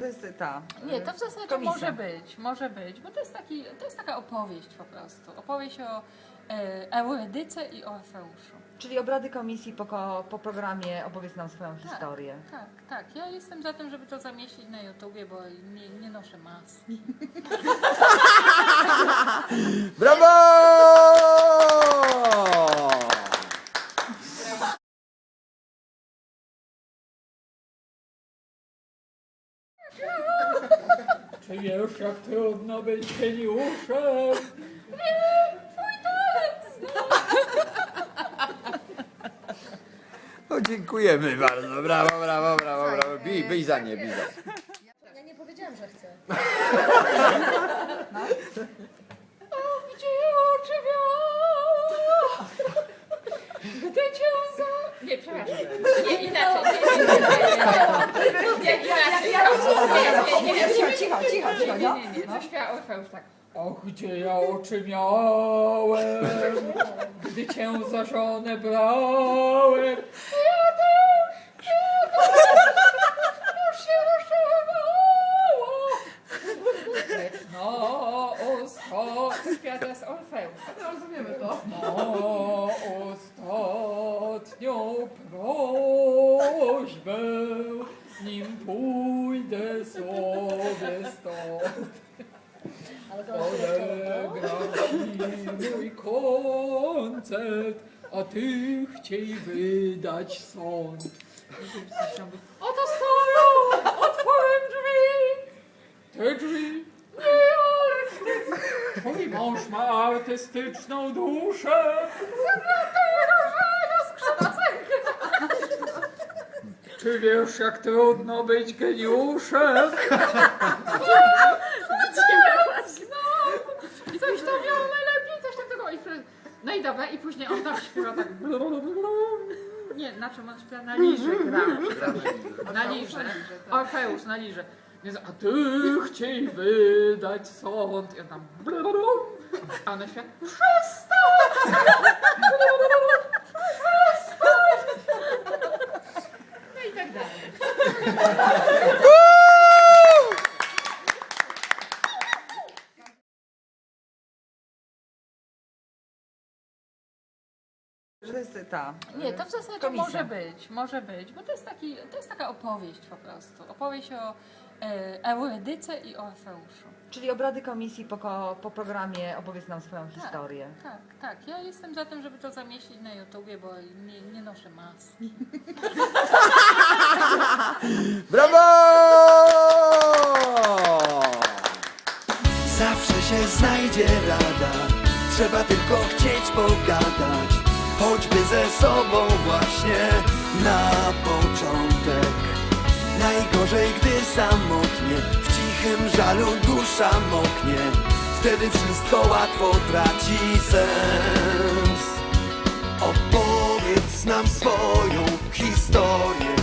To jest ta. Nie, to w zasadzie komisja. może być, może być, bo to jest, taki, to jest taka opowieść po prostu. Opowieść o e, Eurydyce i Orfeuszu. Czyli obrady komisji po, po programie opowiedz nam swoją historię. Tak, tak. Ja jestem za tym, żeby to zamieścić na YouTubie, bo nie, nie noszę maski. Brawo! Czy wiesz, jak trudno być geniuszem? No, dziękujemy bardzo. Brawo, brawo, brawo, brawo. Bij, bij za nie, bij za. Ja nie powiedziałam, że chcę. Gdzie oczy miała, gdy cię. Nie, przepraszam. Nie, inaczej. Nie, inaczej. Nie, nie, nie. Cicho, cicho, cicho, cicho, no. Nie, nie, nie. Coś miała Orfeusz tak. O, gdzie ja oczy miałem, gdy cię za żonę brałem. Ja teraz Orfeusz. Rozumiemy to. No, ostatnią prośbę, nim pójdę sobie stąd. Ale to Polegram ci mój koncert, a ty chciej wydać sąd. Oto stoją, otworem drzwi. Te drzwi. Twój mąż ma artystyczną duszę. Czy wiesz, jak trudno być geniuszem? I coś tam miało najlepiej, coś tam tego. I wtedy- No i dobra, i później on tam śpiewa tak. blu, blu, blu, blu. Nie, na czym on śpiewa? Na liże gra. Na liże. Orfeusz, na liże. Więc, a ty chciej wydać sąd. I on tam. blu, blu, blu. A ona śpiewa. Przestań! No i tak dalej. To jest ta. Nie, to w zasadzie Komisja. może być, może być, bo to jest, taki, to jest taka opowieść po prostu. Opowieść o Eurydyce i Orfeuszu. Czyli obrady komisji po, ko- po programie opowiedz nam swoją historię. Tak, tak. Ja jestem za tym, żeby to zamieścić na YouTubie, bo nie, nie noszę maski. Brawo! Zawsze się znajdzie rada, trzeba tylko chcieć pogadać, choćby ze sobą właśnie na początek. Najgorzej, gdy samotnie, w cichym żalu dusza moknie, wtedy wszystko łatwo traci sens. Opowiedz nam swoją historię,